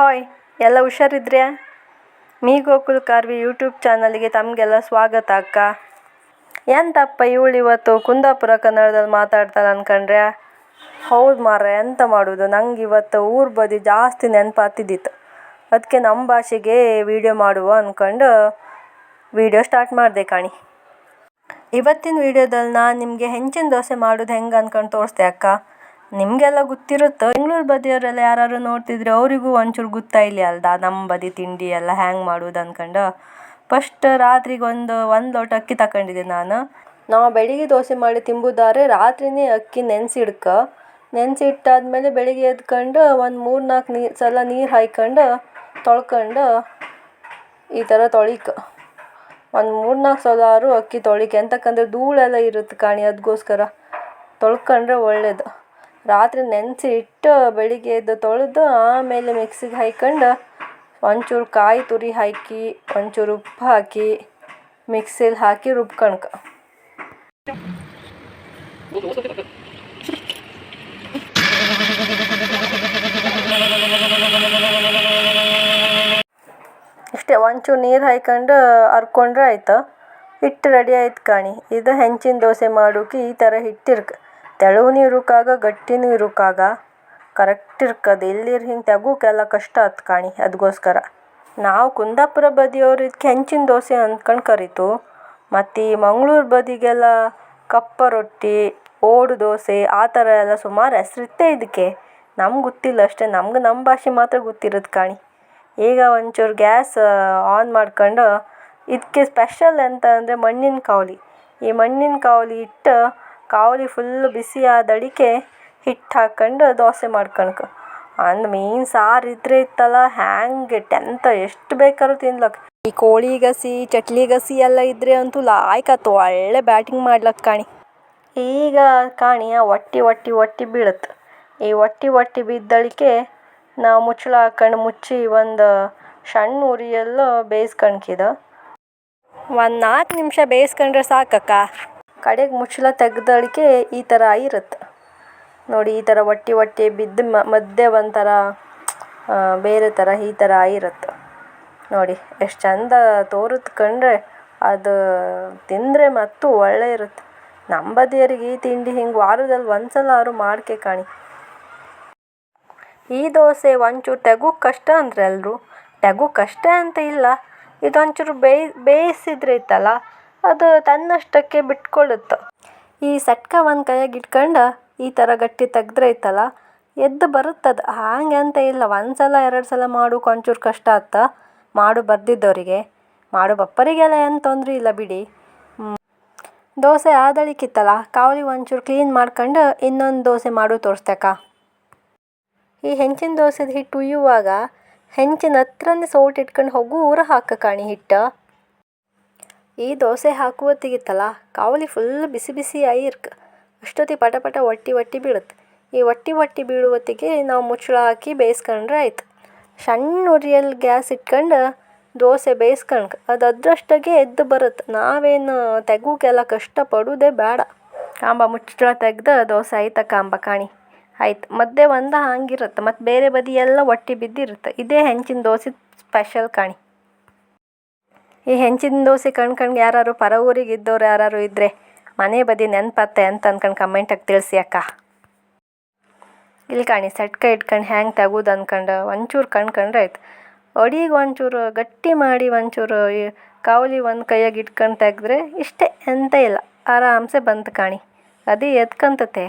Hi, ಎಲ್ಲ ಹುಷಾರಿದ್ರೆ me Gokul Karvi YouTube ಚಾನಲ್ಗೆ ತಮಗೆಲ್ಲ ಸ್ವಾಗತ ಅಕ್ಕ. ಎಂತಪ್ಪ ಇವಳು ಇವತ್ತು ಕುಂದಾಪುರ ಕನ್ನಡದಲ್ಲಿ ಮಾತಾಡ್ತಾಳೆ ಅನ್ಕೊಂಡ್ರೆ ಹೌದು ಮಾರ್ರೆ, ಎಂತ ಮಾಡೋದು? ನಂಗೆ ಇವತ್ತು ಊರ ಬದಿ ಜಾಸ್ತಿ ನೆನಪಾತಿದ್ದಿತ್ತು. ಅದಕ್ಕೆ ನಮ್ಮ ಭಾಷೆಗೆ ವಿಡಿಯೋ ಮಾಡುವ ಅಂದ್ಕೊಂಡು ವೀಡಿಯೋ ಸ್ಟಾರ್ಟ್ ಮಾಡಿದೆ ಕಾಣಿ. ಇವತ್ತಿನ ವಿಡಿಯೋದಲ್ಲಿ ನಾನು ನಿಮಗೆ ಹೆಂಚಿನ ದೋಸೆ ಮಾಡೋದು ಹೆಂಗೆ ಅಂದ್ಕೊಂಡು ತೋರಿಸ್ದೆ ಅಕ್ಕ? ನಿಮಗೆಲ್ಲ ಗೊತ್ತಿರುತ್ತೆ? ಬೆಂಗಳೂರು ಬದಿಯವರೆಲ್ಲ ಯಾರು ನೋಡ್ತಿದ್ರೆ ಅವರಿಗೂ ಒಂಚೂರು ಗೊತ್ತಾಯಿಲ್ಲ ಅಲ್ದಾ? ನಮ್ಮ ಬದಿ ತಿಂಡಿ ಎಲ್ಲ ಹ್ಯಾಂಗೆ ಮಾಡೋದು ಅನ್ಕೊಂಡು. ಫಸ್ಟ್ ರಾತ್ರಿಗೆ ಒಂದು ಒಂದು ಲೋಟ ಅಕ್ಕಿ ತಗೊಂಡಿದ್ದೆ ನಾನು. ನಾವು ಬೆಳಿಗ್ಗೆ ದೋಸೆ ಮಾಡಿ ತಿಂಬುದಾರೆ ರಾತ್ರಿನೇ ಅಕ್ಕಿ ನೆನೆಸಿಡ್ಕ. ನೆನೆಸಿಟ್ಟಾದ್ಮೇಲೆ ಬೆಳಿಗ್ಗೆ ಎದ್ಕೊಂಡು ಒಂದು ಮೂರು ನಾಲ್ಕು ನೀರು ಸಲ ನೀರು ಹಾಯ್ಕೊಂಡು ತೊಳ್ಕೊಂಡು ಈ ಥರ ತೊಳಿಕ. ಒಂದು ಮೂರು ನಾಲ್ಕು ಸಲ ಅಕ್ಕಿ ತೊಳಿಕೆ. ಎಂತಕ್ಕಂದ್ರೆ ಧೂಳೆಲ್ಲ ಇರುತ್ತೆ ಕಾಣಿ ಅದಕ್ಕೋಸ್ಕರ ತೊಳ್ಕೊಂಡ್ರೆ ಒಳ್ಳೇದು. ರಾತ್ರಿ ನೆನೆಸಿ ಇಟ್ಟು ಬೆಳಿಗ್ಗೆ ಎದ್ದು ತೊಳೆದು ಆಮೇಲೆ ಮಿಕ್ಸಿಗೆ ಹಾಕ್ಕೊಂಡು ಒಂಚೂರು ಕಾಯಿ ತುರಿ ಹಾಕಿ, ಒಂಚೂರು ಉಪ್ಪು ಹಾಕಿ, ಮಿಕ್ಸಿಲಿ ಹಾಕಿ ರುಬ್ಕಣ್ಕ. ಇಷ್ಟೇ ಒಂಚೂರು ನೀರು ಹಾಯ್ಕೊಂಡು ಹರ್ಕೊಂಡ್ರೆ ಆಯ್ತು. ಹಿಟ್ಟು ರೆಡಿ ಆಯ್ತು ಕಾಣಿ. ಇದು ಹೆಂಚಿನ ದೋಸೆ ಮಾಡೋಕೆ ಈ ಥರ ಹಿಟ್ಟಿರ್ಕ. ತೆಳುವೂ ಇರುಕ್ಕಾಗ ಗಟ್ಟಿನೂ ಇರುಕ್ಕಾಗ ಕರೆಕ್ಟ್ ಇರ್ತದೆ. ಇಲ್ಲಿರ್ ಹಿಂಗೆ ತೆಗೋಕೆಲ್ಲ ಕಷ್ಟ ಆತು ಕಾಣಿ. ಅದಕ್ಕೋಸ್ಕರ ನಾವು ಕುಂದಾಪುರ ಬದಿಯವ್ರು ಇದಕ್ಕೆ ಹೆಂಚಿನ ದೋಸೆ ಅಂದ್ಕೊಂಡು ಕರೀತು. ಮತ್ತು ಈ ಮಂಗ್ಳೂರು ಬದಿಗೆಲ್ಲ ಕಪ್ಪ ರೊಟ್ಟಿ, ಓಡು ದೋಸೆ, ಆ ಥರ ಎಲ್ಲ ಸುಮಾರು ಹೆಸ್ರಿತ್ತೆ ಇದಕ್ಕೆ ನಮ್ಗೆ ಗೊತ್ತಿಲ್ಲ ಅಷ್ಟೇ. ನಮ್ಗೆ ನಮ್ಮ ಭಾಷೆ ಮಾತ್ರ ಗೊತ್ತಿರೋದು ಕಾಣಿ. ಈಗ ಒಂಚೂರು ಗ್ಯಾಸ್ ಆನ್ ಮಾಡ್ಕೊಂಡು ಇದಕ್ಕೆ ಸ್ಪೆಷಲ್ ಅಂತ ಅಂದರೆ ಮಣ್ಣಿನ ಕಾವಲಿ. ಈ ಮಣ್ಣಿನ ಕಾವಲಿ ಇಟ್ಟು ಕಾವಲಿ ಫುಲ್ ಬಿಸಿ ಅಡಿಕೆ ಹಿಟ್ಟು ಹಾಕ್ಕೊಂಡು ದೋಸೆ ಮಾಡ್ಕಣಕ. ಅಂದ್ ಮೀನು ಸಾರು ಇದ್ರೆ ಇತ್ತಲ್ಲ, ಹ್ಯಾಂಗೆ ಟೆಂತ ಎಷ್ಟು ಬೇಕಾದ್ರೂ ತಿನ್ಲಕ್. ಈ ಕೋಳಿ ಗಸಿ, ಚಟ್ಲಿ ಗಸಿ ಎಲ್ಲ ಇದ್ರೆ ಅಂತೂ ಲಾಯ್ಕಾತು ಒಳ್ಳೆ ಬ್ಯಾಟಿಂಗ್ ಮಾಡ್ಲಕ್ ಕಾಣಿ. ಈಗ ಕಾಣಿ ಒಟ್ಟಿ ಒಟ್ಟಿ ಒಟ್ಟಿ ಬೀಳತ್ತೆ ಈ ಒಟ್ಟಿ ಒಟ್ಟಿ ಬಿದ್ದಳಿಕೆ ನಾವು ಮುಚ್ಚಳ ಹಾಕೊಂಡು ಮುಚ್ಚಿ ಒಂದು ಸಣ್ಣ ಉರಿಯಲ್ಲೂ ಬೇಯಿಸ್ಕಣ್ಕಿದ ಒಂದು ನಾಲ್ಕು ನಿಮಿಷ ಬೇಯಿಸ್ಕೊಂಡ್ರೆ ಸಾಕಕ್ಕ? ಕಡೆಗೆ ಮುಚ್ಚಳ ತೆಗ್ದಳಿಕೆ ಈ ಥರ ಇರುತ್ತೆ. ನೋಡಿ, ಈ ಥರ ಒಟ್ಟಿ ಒಟ್ಟಿ ಬಿದ್ದು ಮಧ್ಯೆ ಒಂಥರ ಬೇರೆ ಥರ ಈ ಥರ ಇರುತ್ತೆ. ನೋಡಿ, ಎಷ್ಟು ಚಂದ ತೋರುತ್ತೆ ಕಂಡ್ರೆ ಅದು ತಿಂದರೆ ಮತ್ತು ಒಳ್ಳೆ ಇರುತ್ತೆ. ನಮ್ಮ ಬದಿಯರಿಗೆ ಈ ತಿಂಡಿ ಹಿಂಗೆ ವಾರದಲ್ಲಿ ಒಂದ್ಸಲ ಸಲ ಆದ್ರೂ ಮಾಡ್ಕೆ ಕಾಣಿ. ಈ ದೋಸೆ ಒಂಚೂರು ತೆಗು ಕಷ್ಟ ಅಂದ್ರೆ ಎಲ್ಲರೂ ತೆಗು ಕಷ್ಟ ಅಂತ ಇಲ್ಲ. ಇದೊಂಚೂರು ಬೇಯ್, ಬೇಯಿಸಿದ್ರೆ ಇತ್ತಲ್ಲ? ಅದು ತನ್ನಷ್ಟಕ್ಕೆ ಬಿಟ್ಕೊಳ್ಳುತ್ತೆ ಈ ಸಟ್ಕ ಒಂದು ಕೈಯಾಗೆ ಇಟ್ಕೊಂಡು ಈ ಥರ ಗಟ್ಟಿ ತೆಗೆದ್ರೆ ಇತ್ತಲ್ಲ ಎದ್ದು ಬರುತ್ತದು ಹಾಗೆ ಅಂತ ಇಲ್ಲ ಒಂದು ಸಲ ಎರಡು ಸಲ ಮಾಡು ಒಂಚೂರು ಕಷ್ಟ ಆತ ಮಾಡು ಬರ್ದಿದ್ದವರಿಗೆ. ಮಾಡು ಬಪ್ಪರಿಗೆಲ್ಲ ಏನು ತೊಂದರೆ ಇಲ್ಲ ಬಿಡಿ. ದೋಸೆ ಆದಳಿಕಿತ್ತಲ್ಲ, ಕಾವಲಿ ಒಂಚೂರು ಕ್ಲೀನ್ ಮಾಡ್ಕೊಂಡು ಇನ್ನೊಂದು ದೋಸೆ ಮಾಡು ತೋರಿಸ್ತಕ್ಕ ಈ ಹೆಂಚಿನ ದೋಸೆದ ಹಿಟ್ಟು ಉಯ್ಯುವಾಗ ಹೆಂಚಿನ ಹತ್ರನೇ ಸೌಟ್ ಇಟ್ಕೊಂಡು ಹೋಗು ಊರ ಹಾಕ ಕಾಣಿ ಹಿಟ್ಟು. ಈ ದೋಸೆ ಹಾಕುವತ್ತಿಗಿತ್ತಲ್ಲ ಕಾವಲಿ ಫುಲ್ ಬಿಸಿ ಬಿಸಿ ಆಯಿರ್ಕ ಅಷ್ಟೊತ್ತಿಗೆ ಪಟ ಪಟ ಒಟ್ಟಿ ಒಟ್ಟಿ ಬೀಳುತ್ತೆ. ಈ ಒಟ್ಟಿ ಒಟ್ಟಿ ಬೀಳುವತ್ತಿಗೆ ನಾವು ಮುಚ್ಚಳ ಹಾಕಿ ಬೇಯಿಸ್ಕೊಂಡ್ರೆ ಆಯ್ತು. ಸಣ್ಣ ಉರಿಯಲ್ ಗ್ಯಾಸ್ ಇಟ್ಕೊಂಡು ದೋಸೆ ಬೇಯಿಸ್ಕಣ್ಕ. ಅದು ಅದ್ರಷ್ಟಾಗೆ ಎದ್ದು ಬರುತ್ತೆ. ನಾವೇನು ತೆಗೋಕೆಲ್ಲ ಕಷ್ಟ ಪಡೋದೇ ಬೇಡ. ಕಾಂಬ ಮುಚ್ಚಳ ತೆಗ್ದು ದೋಸೆ ಆಯ್ತಾ ಕಾಂಬ ಕಾಣಿ. ಆಯ್ತು. ಮಧ್ಯೆ ಒಂದು ಹಂಗಿರುತ್ತೆ. ಮತ್ತು ಬೇರೆ ಬದಿಯೆಲ್ಲ ಒಟ್ಟಿ ಬಿದ್ದಿರುತ್ತೆ. ಇದೇ ಹೆಂಚಿನ ದೋಸೆ ಸ್ಪೆಷಲ್ ಕಾಣಿ. ಈ ಹೆಂಚಿನ ದೋಸೆ ಕಣ್ ಕಣ್ಗೆ ಯಾರು ಪರ ಊರಿಗೆ ಇದ್ದವ್ರು ಯಾರು ಇದ್ದರೆ ಮನೆ ಬದಿ ನೆನಪತ್ತೆ ಅಂತ ಅನ್ಕೊಂಡು ಕಮೆಂಟಾಗಿ ತಿಳಿಸಿ ಅಕ್ಕ. ಇಲ್ಲಿ ಕಾಣಿ ಸಟ್ಕ ಇಟ್ಕೊಂಡು ಹ್ಯಾಂಗೆ ತೆಗೋದು ಅನ್ಕೊಂಡು ಒಂಚೂರು ಕಣ್ಕಂಡ್ರೆ ಆಯ್ತು. ಅಡಿಗೆ ಒಂಚೂರು ಗಟ್ಟಿ ಮಾಡಿ ಒಂಚೂರು ಕಾವಲಿ ಒಂದು ಕೈಯಾಗಿ ಇಟ್ಕೊಂಡು ತೆಗೆದ್ರೆ ಇಷ್ಟೇ ಎಂತ ಇಲ್ಲ, ಆರಾಮ್ಸೆ ಬಂತು ಕಾಣಿ. ಅದೇ ಎದ್ಕಂತತೆ.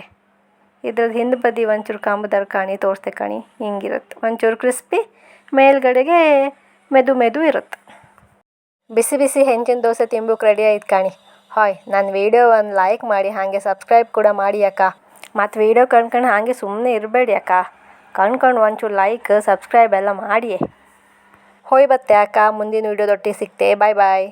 ಇದ್ರದ್ದು ಹಿಂದೆ ಬದಿ ಒಂಚೂರು ಕಾಂಬದಾರ ಕಾಣಿ ತೋರಿಸ್ದೆ ಕಾಣಿ, ಹಿಂಗಿರುತ್ತೆ. ಒಂಚೂರು ಕ್ರಿಸ್ಪಿ ಮೇಲ್ಗಡೆಗೆ ಮೆದು ಮೆದು ಇರುತ್ತೆ. ಬಿಸಿ ಬಿಸಿ ಹೆಂಚಿನ ದೋಸೆ ತಿಂಬುಕ್ಕೆ ರೆಡಿ ಆಯ್ತು ಕಾಣಿ. ಹಾಯ್ ನನ್ನ ವೀಡಿಯೋ ಒಂದು ಲೈಕ್ ಮಾಡಿ, ಹಾಗೆ ಸಬ್ಸ್ಕ್ರೈಬ್ ಕೂಡ ಮಾಡಿ ಅಕ್ಕ. ಮತ್ತು ವೀಡಿಯೋ ಕಣ್ಕೊಂಡು ಹಾಗೆ ಸುಮ್ಮನೆ ಇರಬೇಡಿ ಅಕ್ಕ. ಕಣ್ಕೊಂಡು ಒಂಚೂರು ಲೈಕ್ ಸಬ್ಸ್ಕ್ರೈಬ್ ಎಲ್ಲ ಮಾಡಿ ಹೋಯ್ ಬತ್ತೆ ಅಕ್ಕ, ಮುಂದಿನ ವೀಡಿಯೋದೊಟ್ಟಿಗೆ ಸಿಗ್ತೆ. ಬಾಯ್ ಬಾಯ್